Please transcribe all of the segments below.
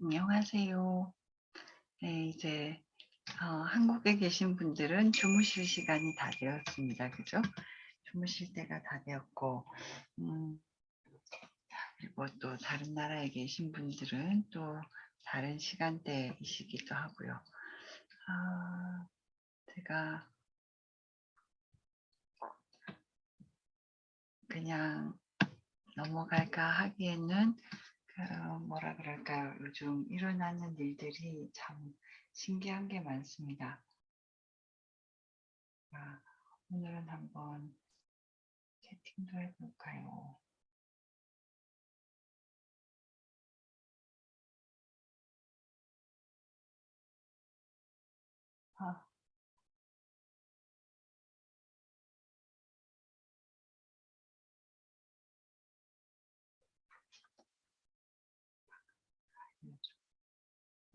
안녕하세요. 네, 이제 어, 한국에 계신 분들은 주무실 시간이 다 되었습니다. 그죠? 주무실 때가 다 되었고, 음, 그리고 또 다른 나라에 계신 분들은 또 다른 시간대이시기도 하고요. 아, 제가 그냥 넘어갈까 하기에는 그 뭐라 그럴까요? 요즘 일어나는 일들이 참 신기한 게 많습니다. 아, 오늘은 한번 채팅도 해볼까요?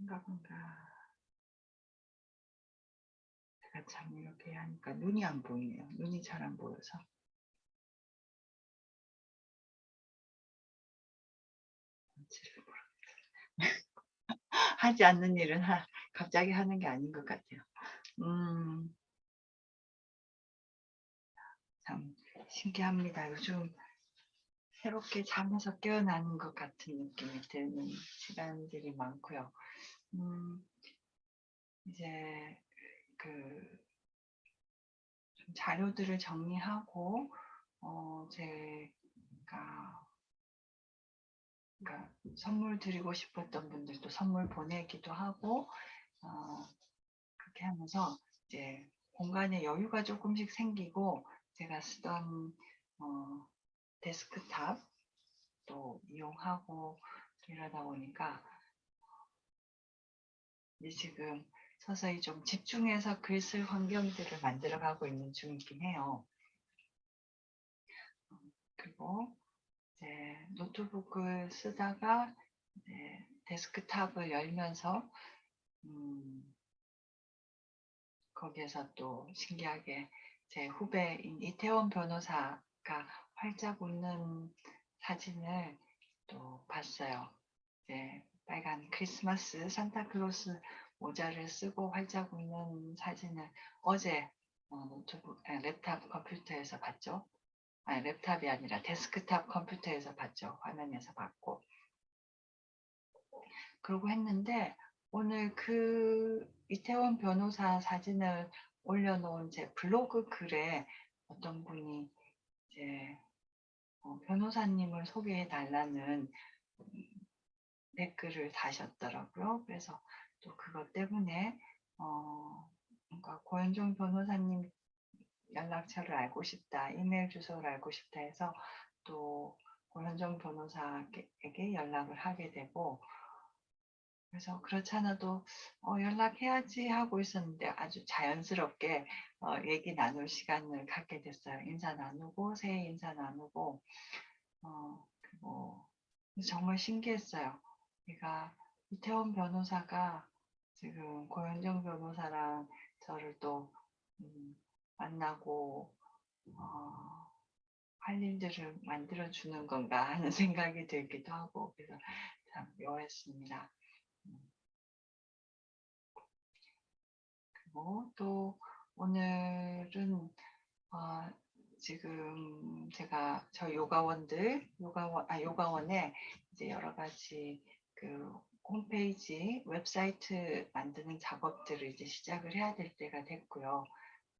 생각은가 제가 참 이렇게 하니까 눈이 안 보이네요. 눈이 잘 안 보여서. 하지 않는 일은 하, 갑자기 하는 게 아닌 것 같아요. 음, 참 신기합니다. 요즘 새롭게 잠에서 깨어나는 것 같은 느낌이 드는 시간들이 많고요. 음, 이제 그좀 자료들을 정리하고 어, 제가 그러니까 선물 드리고 싶었던 분들도 선물 보내기도 하고 어, 그렇게 하면서 이제 공간에 여유가 조금씩 생기고 제가 쓰던 어, 데스크탑 또 이용하고 이러다 보니까 지금 서서히 좀 집중해서 글 쓸 환경들을 만들어 가고 있는 중이긴 해요. 그리고 이제 노트북을 쓰다가 이제 데스크탑을 열면서 음, 거기에서 또 신기하게 제 후배인 이태원 변호사가 활짝 웃는 사진을 또 봤어요. 이제 빨간 크리스마스 산타클로스 모자를 쓰고 활짝 웃는 사진을 어제 어, 노트북, 아, 랩탑 컴퓨터에서 봤죠. 아니 랩탑이 아니라 데스크탑 컴퓨터에서 봤죠. 화면에서 봤고. 그러고 했는데 오늘 그 이태원 변호사 사진을 올려놓은 제 블로그 글에 어떤 분이 이제 어, 변호사님을 소개해 달라는 댓글을 다셨더라고요. 그래서 또 그것 때문에 어, 그러니까 고현종 변호사님 연락처를 알고 싶다, 이메일 주소를 알고 싶다 해서 또 고현정 변호사에게 연락을 하게 되고 그래서 그렇지 않아도 어, 연락해야지 하고 있었는데 아주 자연스럽게 어, 얘기 나눌 시간을 갖게 됐어요. 인사 나누고 새해 인사 나누고 어, 그리고 정말 신기했어요. 제가 이태원 변호사가 지금 고현정 변호사랑 저를 또 음, 만나고 어, 할 일들을 만들어 주는 건가 하는 생각이 들기도 하고 그래서 참 묘했습니다. 그리고 또 오늘은 어, 지금 제가 저 요가원들 요가원 아 요가원에 이제 여러 가지 그 홈페이지 웹사이트 만드는 작업들을 이제 시작을 해야 될 때가 됐고요.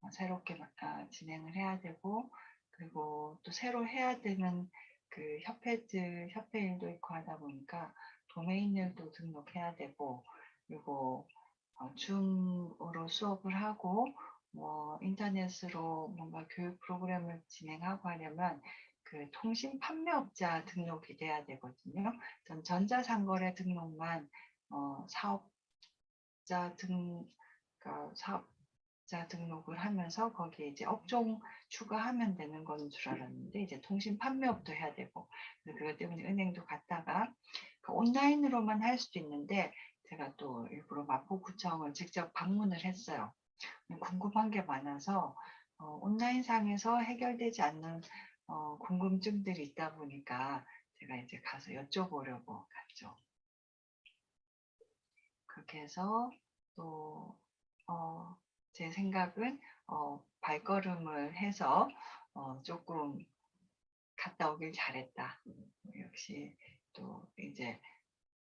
어, 새롭게 아, 진행을 해야 되고 그리고 또 새로 해야 되는 그 협회들 협회 일도 있고 하다 보니까 도메인을도 등록해야 되고 그리고 어, 줌으로 수업을 하고 뭐 인터넷으로 뭔가 교육 프로그램을 진행하고 하려면 그 통신 판매업자 등록이 돼야 되거든요. 전 전자상거래 등록만 어, 사업자 등 그러니까 사업자 등록을 하면서 거기에 이제 업종 추가하면 되는 건 줄 알았는데 이제 통신 판매업도 해야 되고 그것 때문에 은행도 갔다가 그 온라인으로만 할 수도 있는데 제가 또 일부러 마포구청을 직접 방문을 했어요. 궁금한 게 많아서 어, 온라인상에서 해결되지 않는 어, 궁금증들이 있다 보니까 제가 이제 가서 여쭤보려고 갔죠. 그렇게 해서 또, 어, 제 생각은, 어, 발걸음을 해서, 어, 조금 갔다 오길 잘했다. 역시 또 이제,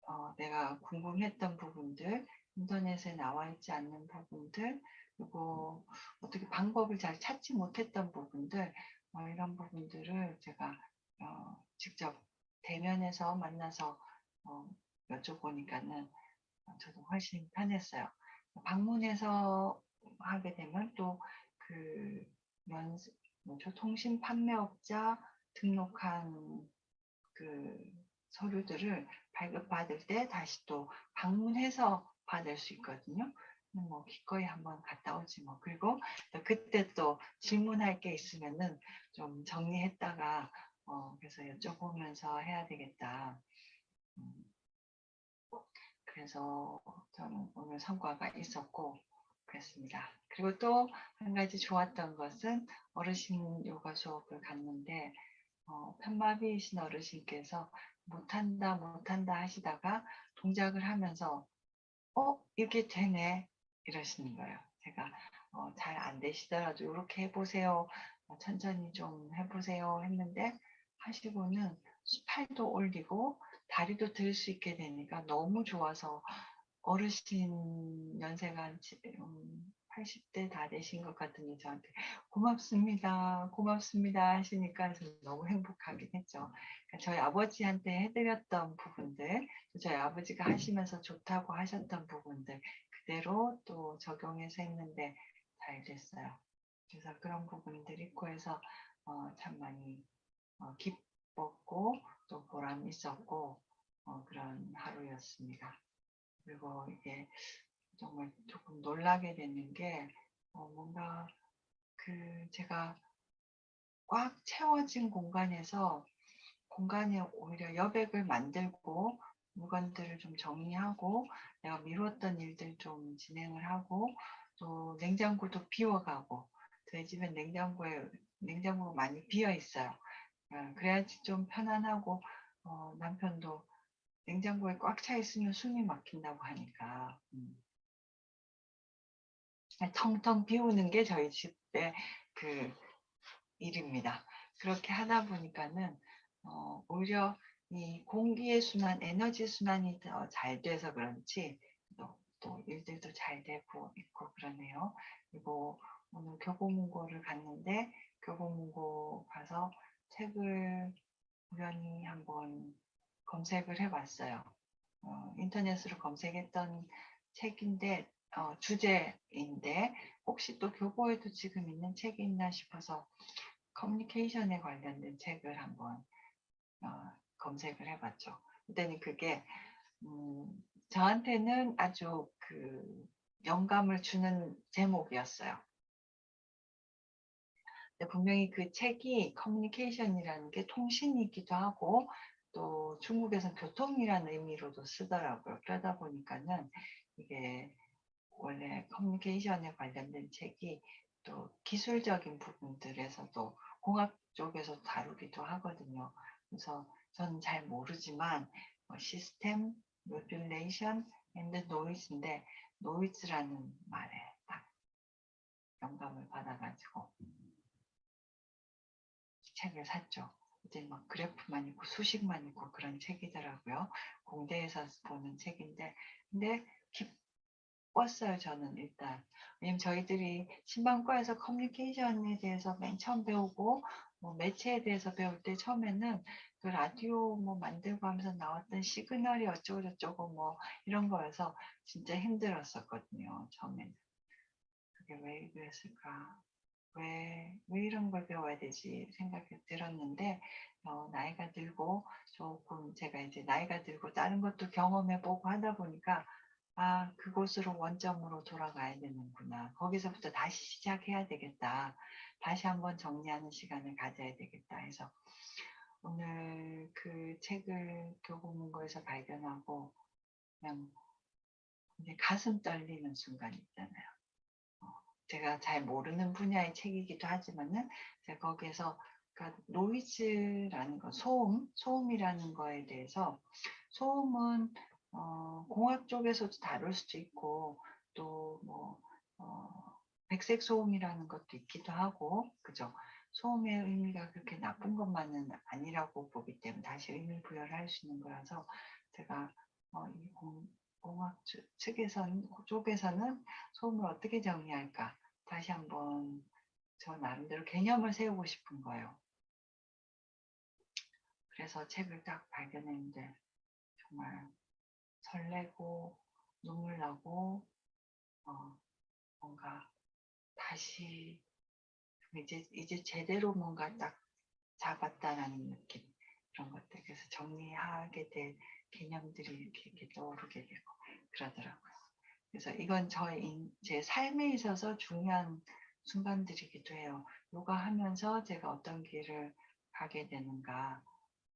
어, 내가 궁금했던 부분들, 인터넷에 나와 있지 않는 부분들, 그리고 어떻게 방법을 잘 찾지 못했던 부분들, 어, 이런 부분들을 제가 어, 직접 대면에서 만나서 어, 여쭤보니까는 어, 저도 훨씬 편했어요. 방문해서 하게 되면 또그 연습, 뭐죠? 통신 판매업자 등록한 그 서류들을 발급받을 때 다시 또 방문해서 받을 수 있거든요. 뭐 기꺼이 한번 갔다 오지 뭐. 그리고 또 그때 또 질문할 게 있으면은 좀 정리했다가 어 그래서 여쭤보면서 해야 되겠다. 음, 그래서 저는 오늘 성과가 있었고 그랬습니다. 그리고 또 한 가지 좋았던 것은 어르신 요가 수업을 갔는데 어, 편마비이신 어르신께서 못한다 못한다 하시다가 동작을 하면서 어 이게 되네 이러시는 거예요. 제가 어, 잘 안 되시더라도 이렇게 해보세요. 어, 천천히 좀 해보세요 했는데 하시고는 팔도 올리고 다리도 들 수 있게 되니까 너무 좋아서 어르신 연세가 한 80대 다 되신 것 같으니 저한테 고맙습니다, 고맙습니다 하시니까 너무 행복하긴 했죠. 그러니까 저희 아버지한테 해드렸던 부분들, 저희 아버지가 하시면서 좋다고 하셨던 부분들 그대로 또 적용해서 했는데 잘 됐어요. 그래서 그런 부분들이 있고 해서 어, 참 많이 어, 기뻤고 또 보람 있었고 어, 그런 하루였습니다. 그리고 이게 정말 조금 놀라게 되는 게 어, 뭔가 그 제가 꽉 채워진 공간에서 공간에 오히려 여백을 만들고 물건들을 좀 정리하고 내가 미뤘던 일들 좀 진행을 하고 또 냉장고도 비워가고 저희 집엔 냉장고에 냉장고가 많이 비어 있어요. 어, 그래야지 좀 편안하고 어, 남편도 냉장고에 꽉 차 있으면 숨이 막힌다고 하니까 음. 텅텅 비우는 게 저희 집의 그 일입니다. 그렇게 하다 보니까는 어, 오히려 이 공기의 순환, 에너지 순환이 더 잘 돼서 그런지 또, 또 일들도 잘 되고 있고 그러네요. 그리고 오늘 교보문고를 갔는데 교보문고 가서 책을 우연히 한번 검색을 해봤어요. 어, 인터넷으로 검색했던 책인데 어, 주제인데 혹시 또 교보에도 지금 있는 책이 있나 싶어서 커뮤니케이션에 관련된 책을 한번 어, 검색을 해봤죠. 그랬더니 그게 음, 저한테는 아주 그 영감을 주는 제목이었어요. 분명히 그 책이 커뮤니케이션이라는 게 통신이기도 하고 또 중국에서는 교통이라는 의미로도 쓰더라고요. 그러다 보니까는 이게 원래 커뮤니케이션에 관련된 책이 또 기술적인 부분들에서도 공학 쪽에서 다루기도 하거든요. 그래서 저는 잘 모르지만 뭐 시스템, 모듈레이션, 앤드 노이즈인데 노이즈라는 말에 딱 영감을 받아가지고 책을 샀죠. 이제 막 그래프만 있고 수식만 있고 그런 책이더라고요. 공대에서 보는 책인데 근데 기뻤어요 저는 일단. 왜냐면 저희들이 신방과에서 커뮤니케이션에 대해서 맨 처음 배우고 뭐 매체에 대해서 배울 때 처음에는 그 라디오 뭐 만들고 하면서 나왔던 시그널이 어쩌고 저쩌고 뭐 이런 거여서 진짜 힘들었었거든요 처음에는. 그게 왜 그랬을까? 왜, 왜 이런 걸 배워야 되지? 생각이 들었는데 어, 나이가 들고 조금 제가 이제 나이가 들고 다른 것도 경험해 보고 하다 보니까 아 그곳으로 원점으로 돌아가야 되는구나. 거기서부터 다시 시작해야 되겠다. 다시 한번 정리하는 시간을 가져야 되겠다. 해서 오늘 그 책을 교보문고에서 발견하고 그냥 가슴 떨리는 순간 있잖아요. 제가 잘 모르는 분야의 책이기도 하지만은 제가 거기에서 그러니까 노이즈라는 거, 소음, 소음이라는 거에 대해서 소음은 어, 공학 쪽에서도 다룰 수도 있고 또뭐 어, 백색 소음이라는 것도 있기도 하고 그죠? 소음의 의미가 그렇게 나쁜 것만은 아니라고 보기 때문에 다시 의미 부여를 할 수 있는 거라서 제가 어, 이 공, 공학 측- 측에서는 쪽에서는 소음을 어떻게 정리할까 다시 한번 저 나름대로 개념을 세우고 싶은 거예요. 그래서 책을 딱 발견했는데 정말 설레고 눈물 나고 어, 뭔가 다시 이제 이제 제대로 뭔가 딱 잡았다라는 느낌 그런 것들 그래서 정리하게 될 개념들이 이렇게, 이렇게 떠오르게 되고 그러더라고요. 그래서 이건 저의 인- 제 삶에 있어서 중요한 순간들이기도 해요. 요가 하면서 제가 어떤 길을 가게 되는가,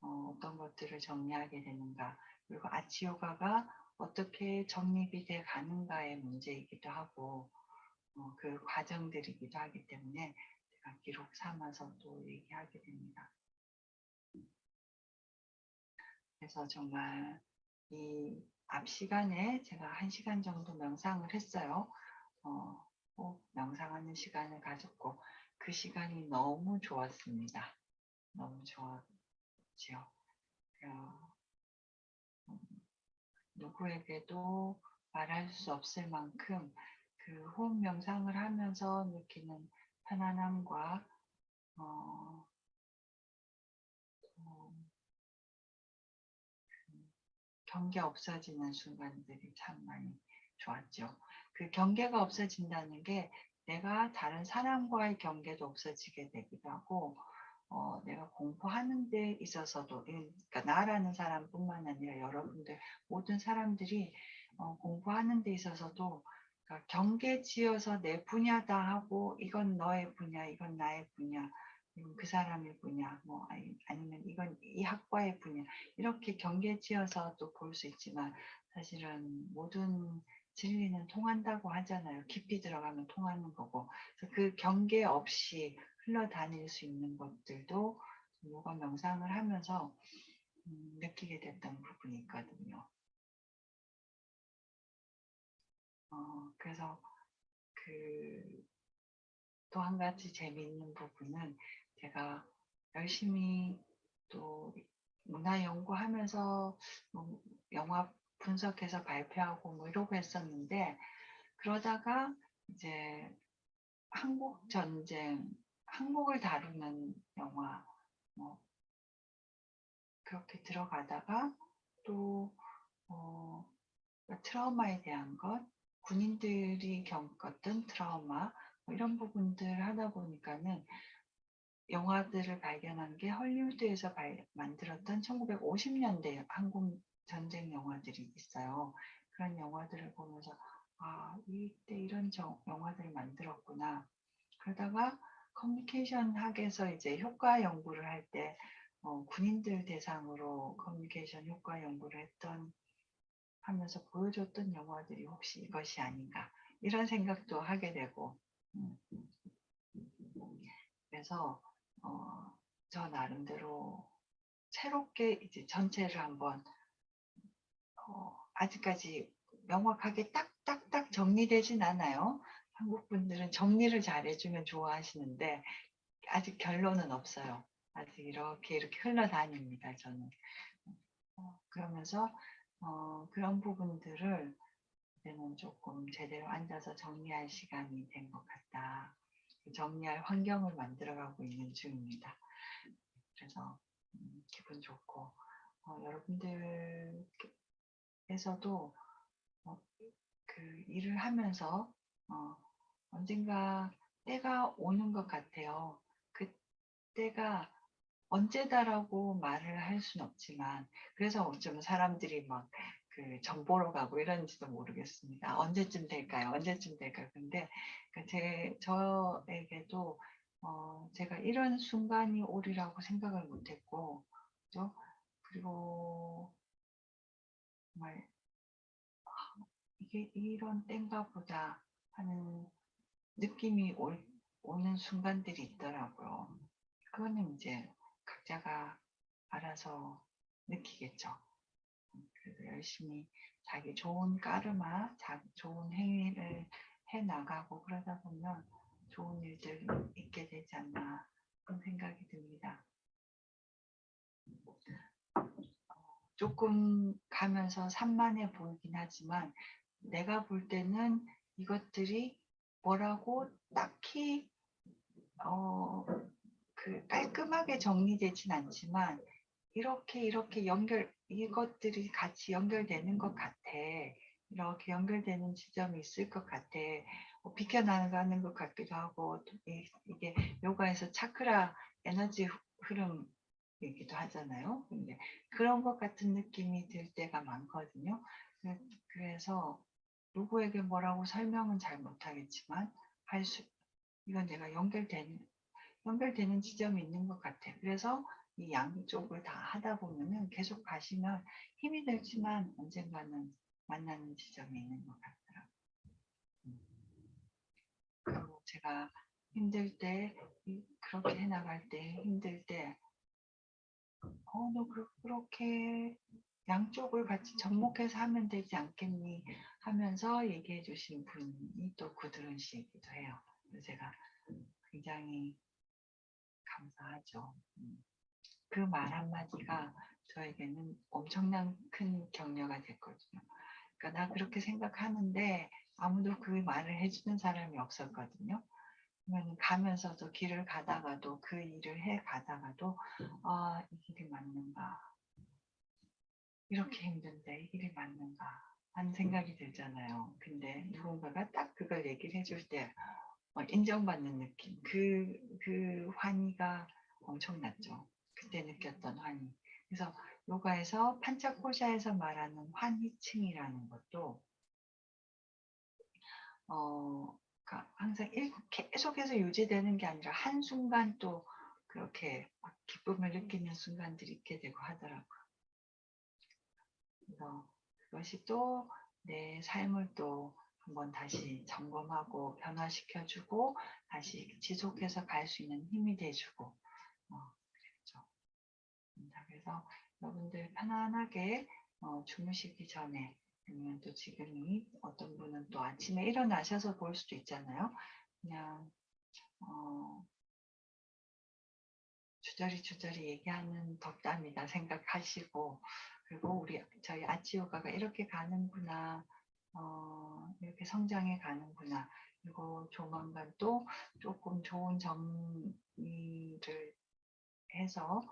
어, 어떤 것들을 정리하게 되는가, 그리고 아치 요가가 어떻게 정립이 돼 가는가의 문제이기도 하고, 어, 그 과정들이기도 하기 때문에 제가 기록 삼아서 또 얘기하게 됩니다. 그래서 정말 이 앞 시간에 제가 한 시간 정도 명상을 했어요. 어, 꼭 명상하는 시간을 가졌고 그 시간이 너무 좋았습니다. 너무 좋았 지요. 어, 음, 누구에게도 말할 수 없을 만큼 그 호흡 명상을 하면서 느끼는 편안함과 어, 또 경계 없어지는 순간들이 참 많이 좋았죠. 그 경계가 없어진다는 게 내가 다른 사람과의 경계도 없어지게 되기도 하고 어, 내가 공부하는 데 있어서도 그러니까 나라는 사람뿐만 아니라 여러분들 모든 사람들이 어, 공부하는 데 있어서도 그러니까 경계 지어서 내 분야다 하고 이건 너의 분야, 이건 나의 분야, 이건 그 사람의 분야, 뭐 아니, 아니면 이건 이 학과의 분야 이렇게 경계 지어서 또 볼 수 있지만 사실은 모든 진리는 통한다고 하잖아요. 깊이 들어가면 통하는 거고 그 경계 없이 흘러다닐 수 있는 것들도 요가 명상을 하면서 음, 느끼게 됐던 부분이 있거든요. 어, 그래서 그 또 한 가지 재미있는 부분은 제가 열심히 또 문화 연구하면서 뭐 영화 분석해서 발표하고 뭐 이러고 했었는데 그러다가 이제 한국 전쟁, 한국을 다루는 영화 뭐 그렇게 들어가다가 또 어, 트라우마에 대한 것, 군인들이 겪었던 트라우마 뭐 이런 부분들 하다 보니까는 영화들을 발견한 게 헐리우드에서 발, 만들었던 1950년대 한국 전쟁 영화들이 있어요. 그런 영화들을 보면서 아 이때 이런 저, 영화들을 만들었구나. 그러다가 커뮤니케이션 학에서 이제 효과 연구를 할때 어, 군인들 대상으로 커뮤니케이션 효과 연구를 했던 하면서 보여줬던 영화들이 혹시 이것이 아닌가 이런 생각도 하게 되고 음. 그래서 어, 저 나름대로 새롭게 이제 전체를 한번 어, 아직까지 명확하게 딱딱딱 정리되진 않아요. 한국 분들은 정리를 잘 해주면 좋아하시는데 아직 결론은 없어요. 아직 이렇게 이렇게 흘러다닙니다. 저는 어, 그러면서 어, 그런 부분들을 이제는 조금 제대로 앉아서 정리할 시간이 된 것 같다. 정리할 환경을 만들어가고 있는 중입니다. 그래서 음, 기분 좋고 어, 여러분들께서도 어, 그 일을 하면서 어, 언젠가 때가 오는 것 같아요. 그 때가 언제다라고 말을 할 수는 없지만 그래서 어쩌면 사람들이 막 그 정보로 가고 이런지도 모르겠습니다. 언제쯤 될까요? 언제쯤 될까요? 근데 그제 저에게도 어, 제가 이런 순간이 오리라고 생각을 못했고, 그죠? 그리고 정말 아, 이게 이런 땐가 보다 하는 느낌이 올, 오는 순간들이 있더라고요. 그거는 이제 각자가 알아서 느끼겠죠. 그래서 열심히 자기 좋은 까르마, 자, 좋은 행위를 해 나가고 그러다 보면 좋은 일들이 있게 되지 않나 그런 생각이 듭니다. 조금 가면서 산만해 보이긴 하지만 내가 볼 때는 이것들이 뭐라고 딱히 어, 그 깔끔하게 정리되진 않지만 이렇게 이렇게 연결 이것들이 같이 연결되는 것 같아. 이렇게 연결되는 지점이 있을 것 같아. 어, 비켜나가는 것 같기도 하고 또 이- 이게 요가에서 차크라 에너지 흐름 이기도 하잖아요. 근데 그런 것 같은 느낌이 들 때가 많거든요. 그- 그래서 누구에게 뭐라고 설명은 잘 못하겠지만 할 수, 이건 내가 연결된 연결되는 지점이 있는 것 같아. 그래서 이 양쪽을 다 하다 보면은 계속 가시면 힘이 들지만 언젠가는 만나는 지점이 있는 것 같더라고요. 음. 그리고 제가 힘들 때, 이- 그렇게 해나갈 때, 힘들 때, 어, 너 그- 그렇게 양쪽을 같이 접목해서 하면 되지 않겠니? 하면서 얘기해 주신 분이 또 구드론 씨이기도 해요. 제가 굉장히 감사하죠. 음. 그말 한마디가 저에게는 엄청난 큰 격려가 됐거든요. 그러니까 나 그렇게 생각하는데 아무도 그 말을 해주는 사람이 없었거든요. 그러면 가면서도 길을 가다가도 그 일을 해 가다가도 아, 이 길이 맞는가? 이렇게 힘든데 이 길이 맞는가? 하는 생각이 들잖아요. 근데 누군가가 딱 그걸 얘기를 해줄 때 어, 인정받는 느낌. 그, 그 환희가 엄청났죠. 그때 느꼈던 환희. 그래서 요가에서 판차코샤에서 말하는 환희층이라는 것도 어, 그러니까 항상 일- 계속해서 유지되는 게 아니라 한순간 또 그렇게 막 기쁨을 느끼는 순간들이 있게 되고 하더라고요. 그것이 또 내 삶을 또 한번 다시 점검하고 변화시켜주고 다시 지속해서 갈 수 있는 힘이 돼주고 어, 그랬죠. 그래서 여러분들 편안하게 어, 주무시기 전에 아니면 또 지금이 어떤 분은 또 아침에 일어나셔서 볼 수도 있잖아요. 그냥 어, 주저리 주저리 얘기하는 덕담이다 생각하시고 그리고 우리 저희 아치 요가가 이렇게 가는구나 어, 이렇게 성장해 가는구나 그리고 조만간 또 조금 좋은 정리를 해서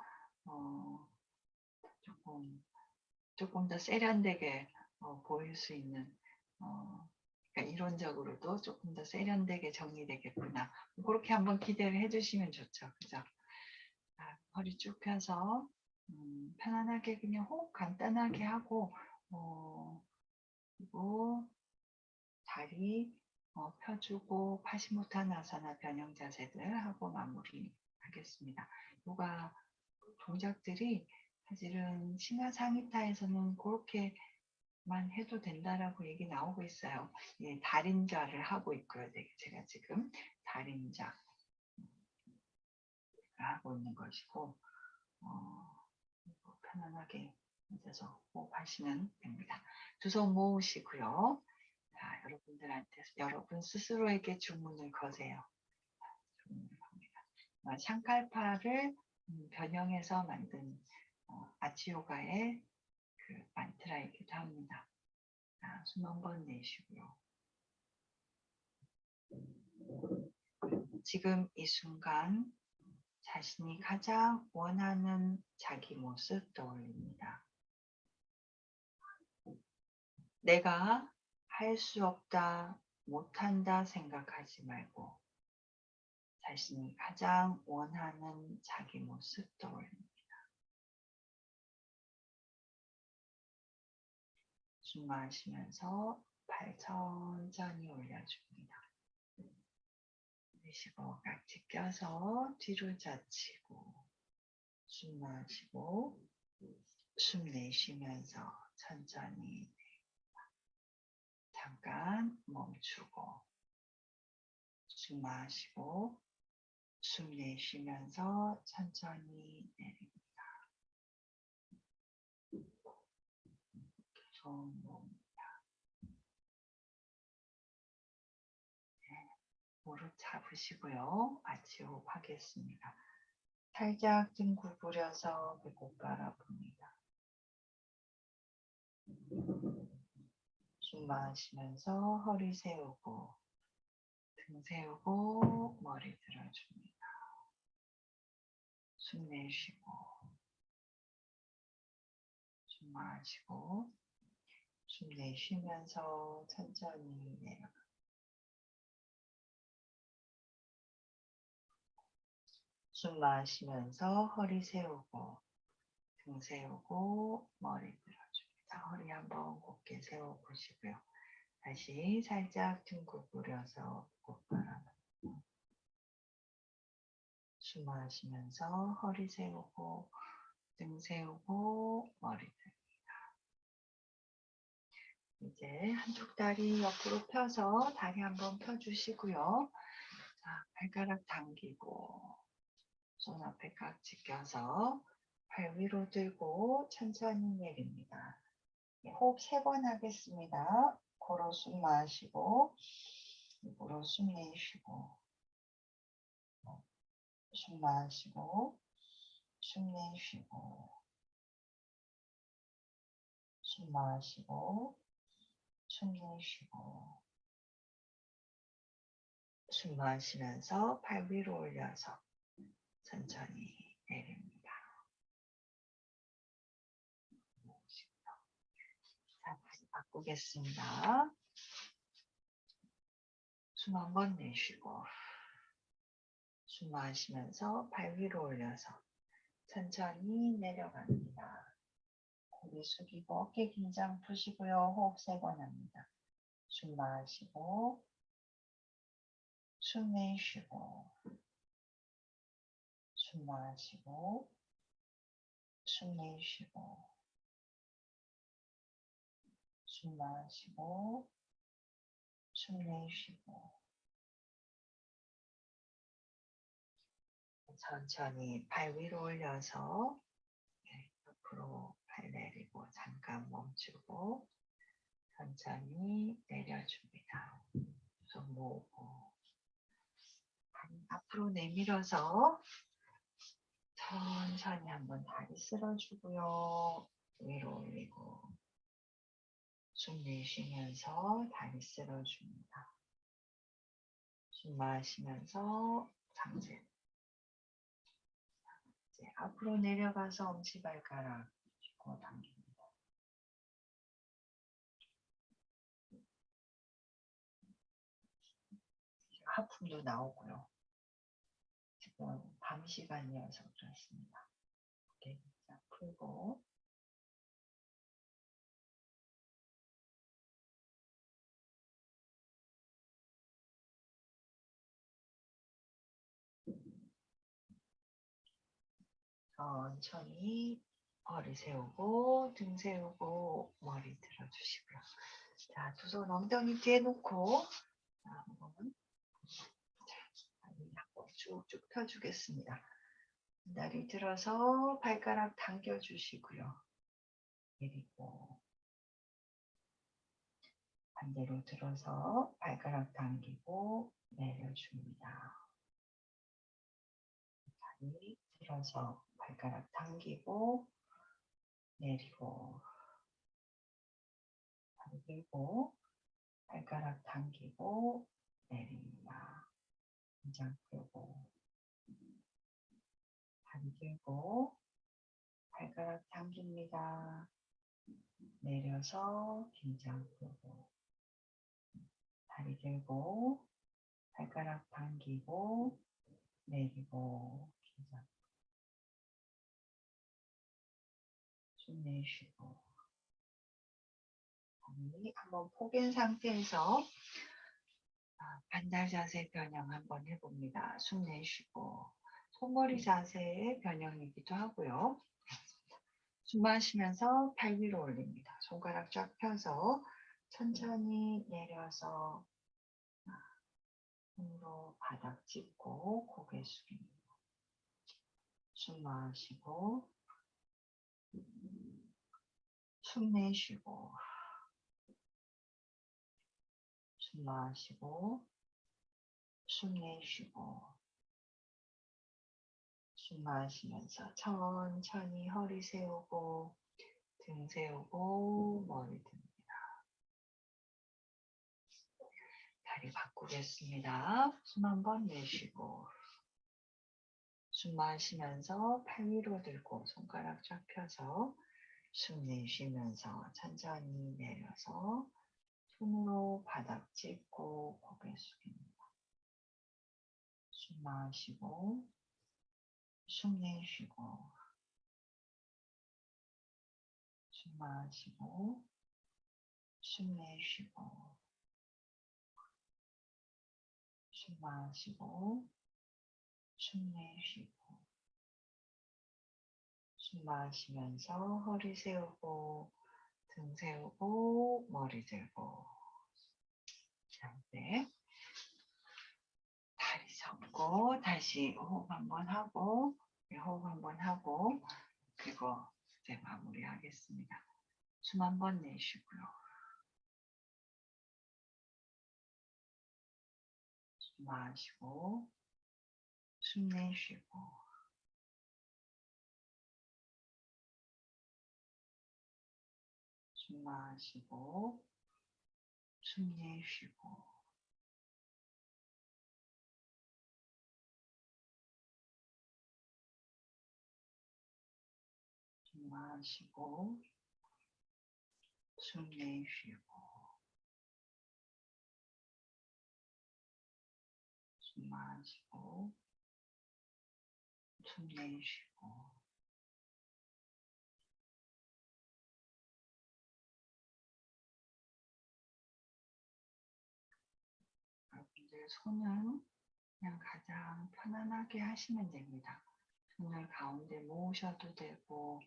어, 조금 조금 더 세련되게 어, 보일 수 있는 어, 그러니까 이론적으로도 조금 더 세련되게 정리되겠구나. 그렇게 한번 기대를 해주시면 좋죠. 그죠? 자, 허리 쭉 펴서 음, 편안하게 그냥 호흡 간단하게 하고 어, 그리고 다리 어, 펴주고 파시모타나사나 변형 자세들 하고 마무리하겠습니다. 요가 동작들이 사실은 싱하 상이타에서는 그렇게만 해도 된다라고 얘기 나오고 있어요. 예, 달인자를 하고 있고요. 네, 제가 지금 달인자 하고 있는 것이고 어, 편안하게 앉아서 호흡하시면 됩니다. 두 손 모으시고요. 자, 여러분들한테 여러분 스스로에게 주문을 거세요. 어, 샹칼파를 음, 변형해서 만든 어, 아치요가의 그 만트라이기도 합니다. 자, 숨한 번 내쉬고요. 지금 이 순간 자신이 가장 원하는 자기 모습 떠올립니다. 내가 할 수 없다, 못한다 생각하지 말고 자신이 가장 원하는 자기 모습 떠올립니다. 숨 마시면서 발 천천히 올려줍니다. 내쉬고 깍지 껴서 뒤로 젖히고 숨 마시고 숨 내쉬면서 천천히 잠깐 멈추고 숨 마시고 숨 내쉬면서 천천히 내립니다. 손 모읍 잡으시고요. 같이 호흡 하겠습니다. 살짝 등 구부려서 배꼽 바라봅니다. 숨 마시면서 허리 세우고 등 세우고 머리 들어줍니다. 숨 내쉬고 숨 마시고 숨 내쉬면서 천천히 내려가. 숨 마시면서 허리 세우고 등 세우고 머리 들어줍니다. 허리 한번 곧게 세워보시고요. 다시 살짝 등 구부려서 곧바람 숨 마시면서 허리 세우고 등 세우고 머리 들입니다. 이제 한쪽 다리 옆으로 펴서 다리 한번 펴주시고요. 자, 발가락 당기고 손 앞에 깍지 껴서 발 위로 들고 천천히 내립니다. 네, 호흡 세 번 하겠습니다. 코로 숨 마시고 입으로 숨 내쉬고 숨 마시고 숨 내쉬고 숨 마시고 숨 내쉬고 숨 마시면서 발 위로 올려서 천천히 내립니다. 바꾸겠습니다. 숨 한 번 내쉬고 숨 마시면서 발 위로 올려서 천천히 내려갑니다. 고개 숙이고 어깨 긴장 푸시고요. 호흡 세번 합니다. 숨 마시고 숨 내쉬고 숨 마시고 숨 내쉬고 숨 마시고 숨 내쉬고 천천히 발 위로 올려서 옆으로 발 내리고 잠깐 멈추고 천천히 내려줍니다. 손 모으고 앞으로 내밀어서 천천히 한번 다리 쓸어주고요. 위로 올리고 숨 내쉬면서 다리 쓸어줍니다. 숨 마시면서 상체 이제 앞으로 내려가서 엄지발가락 짚고 당깁니다. 하품도 나오고요. 지금 밤 시간이어서 그렇습니다. 이렇게 풀고 천천히 허리 세우고 등 세우고 머리 들어주시고요. 자, 두 손 엉덩이 뒤에 놓고 자, 한번 한번 쭉쭉 펴주겠습니다. 다리 들어서 발가락 당겨주시고요. 내리고 반대로 들어서 발가락 당기고 내려줍니다. 다리 들어서 발가락 당기고 내리고 들고 발가락 당기고 내립니다. 긴장 풀고 다리 들고 발가락 당깁니다. 내려서 긴장 풀고 다리 들고 발가락 당기고 내리고 긴장 숨 내쉬고 다리 한번 포갠 상태에서 반달 자세 변형 한번 해봅니다. 숨 내쉬고 손머리 자세의 변형이기도 하고요. 숨 마시면서 팔 위로 올립니다. 손가락 쫙 펴서 천천히 내려서 손으로 바닥 짚고 고개 숙입니다. 숨 마시고 숨 내쉬고 숨 마시고 숨 내쉬고 숨 마시면서 천천히 허리 세우고 등 세우고 머리 듭니다. 다리 바꾸겠습니다. 숨 한번 내쉬고 숨 마시면서 팔 위로 들고 손가락 쫙 펴서 숨 내쉬면서 천천히 내려서 손으로 바닥 짚고 고개 숙입니다. 숨 마시고 숨 내쉬고 숨 마시고 숨 내쉬고 숨 마시고 숨 내쉬고 숨 마시면서 허리 세우고 등 세우고 머리 들고 네. 다리 접고 다시 호흡 한번 하고 네, 호흡 한번 하고 그리고 이제 마무리하겠습니다. 숨 한번 내쉬고요. 숨 마시고 숨 내쉬고 숨 마시고 숨 내쉬고. 숨 마시고 숨 내쉬고. 숨 마시고 숨 내쉬고 손은 그냥 가장 편안하게 하시면 됩니다. 손을 가운데 모으셔도 되고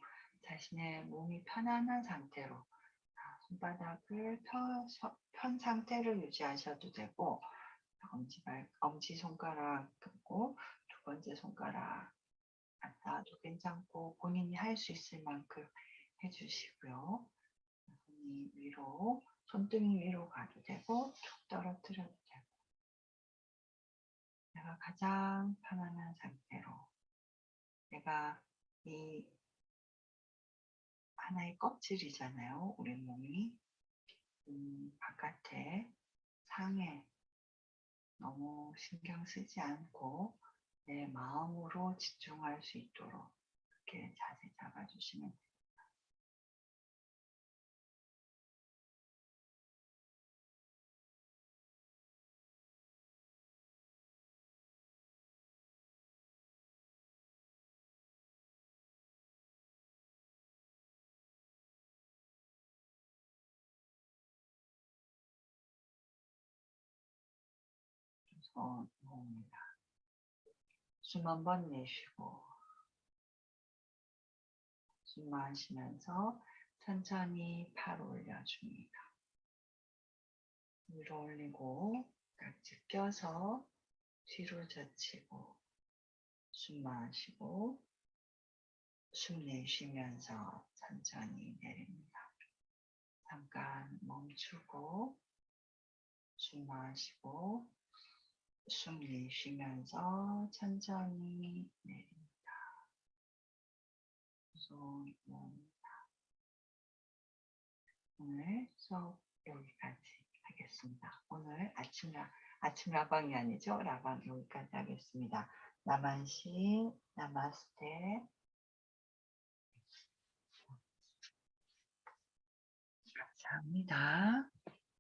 자신의 몸이 편안한 상태로 아, 손바닥을 펴, 편 상태를 유지하셔도 되고 엄지발, 엄지손가락 끄고 두 번째 손가락 놔도 괜찮고 본인이 할 수 있을 만큼 해주시고요. 손이 위로, 손등이 위로 가도 되고 툭 떨어뜨려도 내가 가장 편안한 상태로 내가 이 하나의 껍질이잖아요. 우리 몸이 음, 바깥에 상에 너무 신경 쓰지 않고 내 마음으로 집중할 수 있도록 이렇게 자세 잡아주시면 됩니 손 모읍니다. 숨 한 번 내쉬고 숨 마시면서 천천히 팔 올려줍니다. 위로 올리고 깍지 껴서 뒤로 젖히고 숨 마시고 숨 내쉬면서 천천히 내립니다. 잠깐 멈추고 숨 마시고 숨 내쉬면서 천천히 내립니다. 손 모읍니다. 오늘 수업 여기까지 하겠습니다. 오늘 아침, 라, 아침 라방이 아니죠? 라방 여기까지 하겠습니다. 나만시, 나마스테. 감사합니다.